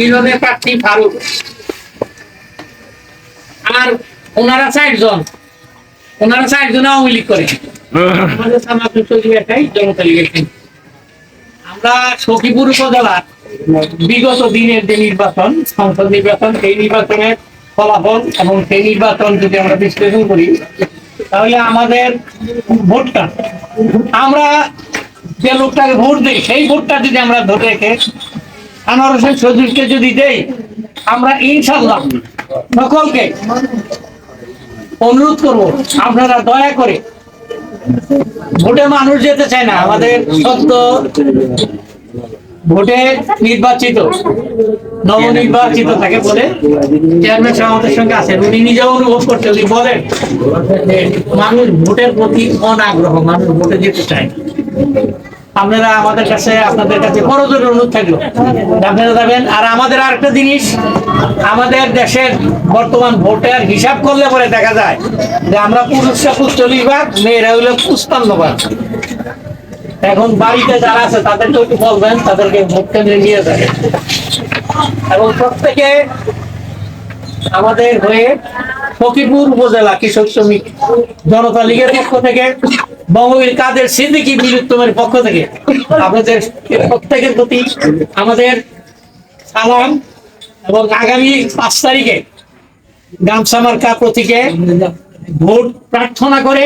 ইউনিয়নের প্রার্থী ফারুক আর ওনারা চারজন। ওনারা চারজন আওয়ামী লীগ করে। আমাদের সামাজিক সচিব একটাই জনতা লীগের। আমরা সখীপুর উপজেলার বিগত দিনের যে নির্বাচন, সংসদ নির্বাচন, সেই নির্বাচনের ফলাফল এবং সেই নির্বাচন যদি আমরা বিশ্লেষণ করি, তাহলে আমাদের ভোটটা, আমরা যে লোকটাকে ভোট দিই, সেই ভোটটা যদি আমরা ধরে রেখে আনোয়ার হোসেন সজীবকে যদি দেই, আমরা ইনশাল্লাহ সকলকে অনুরোধ করব, আপনারা দয়া করে ভোটে মানুষ যেতে চায় না, আমাদের সত্য ভোটে নির্বাচিত, নবনির্বাচিত তাকে বলে চেয়ারম্যান সাহেব আমাদের সঙ্গে আছেন উনি নিজেও অনুভব করছে, উনি বলেন মানুষ ভোটের প্রতি অনাগ্রহ, মানুষ ভোটে যেতে চায়। আপনারা আমাদের কাছে, আপনাদের কাছে বড় অনুরোধ থাকল। আপনারা যাবেন। আর আমাদের আরেকটা জিনিস, আমাদের দেশের বর্তমান ভোটের হিসাব করলে পরে দেখা যায় যে আমরা পুরুষরা চল্লিশ ভাগ, মেয়েরা হইল পুষ্পান্ন ভাগ। এখন বাড়িতে যারা আছে, তাদেরকে একটু বলবেন, তাদেরকে ভোট কেন্দ্রে নিয়ে যাবে এবং প্রত্যেকে আমাদের হয়ে ফকিরপুর উপজেলা কৃষক শ্রমিক জনতা লীগের পক্ষ থেকে বঙ্গবীর কাদের সিদ্দিকী বীরুত্তমের পক্ষ থেকে। আপনাদের প্রত্যেকের প্রতি আমাদের সালাম এবং আগামী পাঁচ তারিখে গামছা মার্কা প্রতীকে ভোট প্রার্থনা করে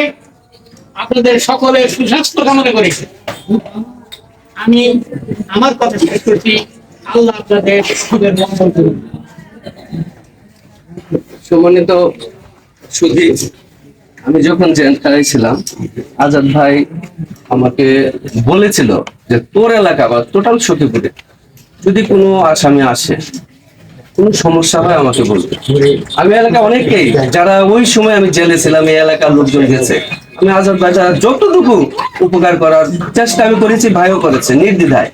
আপনাদের সকলের সুস্বাস্থ্য কামনা করি আমি আমার কথা শেষ করছি। আল্লাহ আপনাদের সকলের মঙ্গল করুন। সম্মানিত সুধী আমি যখন জেলখানায় ছিলাম, আজাদ ভাই আমাকে বলেছিল যে তোর এলাকা বা টোটাল সখীপুরে যদি কোনো আসামি আসে, কোনো সমস্যা হয় আমাকে বলবে। আমি এলাকা অনেকেই যারা ওই সময় আমি জেলে ছিলাম, এই এলাকার লোকজন গেছে। আমি আজাদ ভাই, যারা যতটুকু উপকার করার চেষ্টা আমি করেছি, ভাইও করেছে, নির্দ্বিধায়।